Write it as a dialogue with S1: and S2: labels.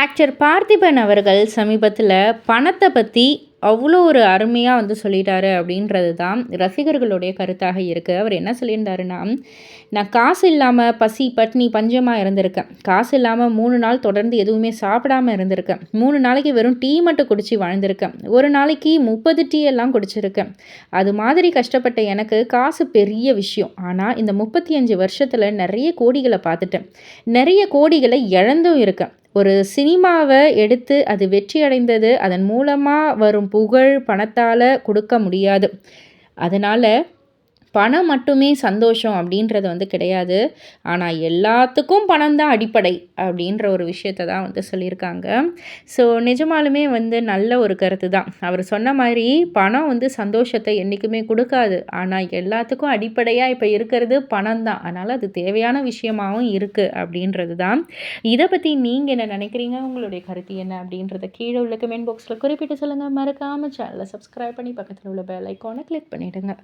S1: Actor Parthiban அவர்கள் சமீபத்தில் பணத்தை பற்றி அவ்வளோ ஒரு அருமையாக வந்து சொல்லிட்டாரு அப்படின்றது தான் ரசிகர்களுடைய கருத்தாக இருக்குது அவர் என்ன சொல்லியிருந்தாருன்னா நான் காசு இல்லாமல் பசி பட்னி பஞ்சமாக இருந்திருக்கேன். காசு இல்லாமல் மூணு நாள் தொடர்ந்து எதுவுமே சாப்பிடாமல் இருந்திருக்கேன். மூணு நாளைக்கு வெறும் டீ மட்டும் குடித்து வாழ்ந்திருக்கேன். ஒரு நாளைக்கு முப்பது டீ எல்லாம் குடிச்சிருக்கேன். அது மாதிரி கஷ்டப்பட்ட எனக்கு காசு பெரிய விஷயம். ஆனால் இந்த முப்பத்தி அஞ்சு வருஷத்தில் நிறைய கோடிகளை பார்த்துட்டேன். நிறைய கோடிகளை இழந்தும் இருக்கேன். ஒரு சினிமாவை எடுத்து அது வெற்றி அடைந்தது அதன் மூலமாக வரும் புகழ் பணத்தால் கொடுக்க முடியாது. அதனால் பணம் மட்டுமே சந்தோஷம் அப்படின்றது வந்து கிடையாது. ஆனால் எல்லாத்துக்கும் பணம் தான் அடிப்படை அப்படின்ற ஒரு விஷயத்த தான் வந்து சொல்லியிருக்காங்க. ஸோ நிஜமாலுமே வந்து நல்ல ஒரு கருத்து தான். அவர் சொன்ன மாதிரி பணம் வந்து சந்தோஷத்தை என்றைக்குமே கொடுக்காது. ஆனால் எல்லாத்துக்கும் அடிப்படையாக இப்போ இருக்கிறது பணம் தான். அதனால் அது தேவையான விஷயமாகவும் இருக்குது அப்படின்றது தான். இதை பற்றி நீங்கள் என்ன நினைக்கிறீங்க? உங்களுடைய கருத்து என்ன அப்படின்றத கீழே உள்ள கமெண்ட் பாக்ஸில் குறிப்பிட்டு சொல்லுங்கள் மறக்காமல் சேனலை சப்ஸ்கிரைப் பண்ணி பக்கத்தில் உள்ள பெல் ஐக்கானை கிளிக் பண்ணிவிடுங்க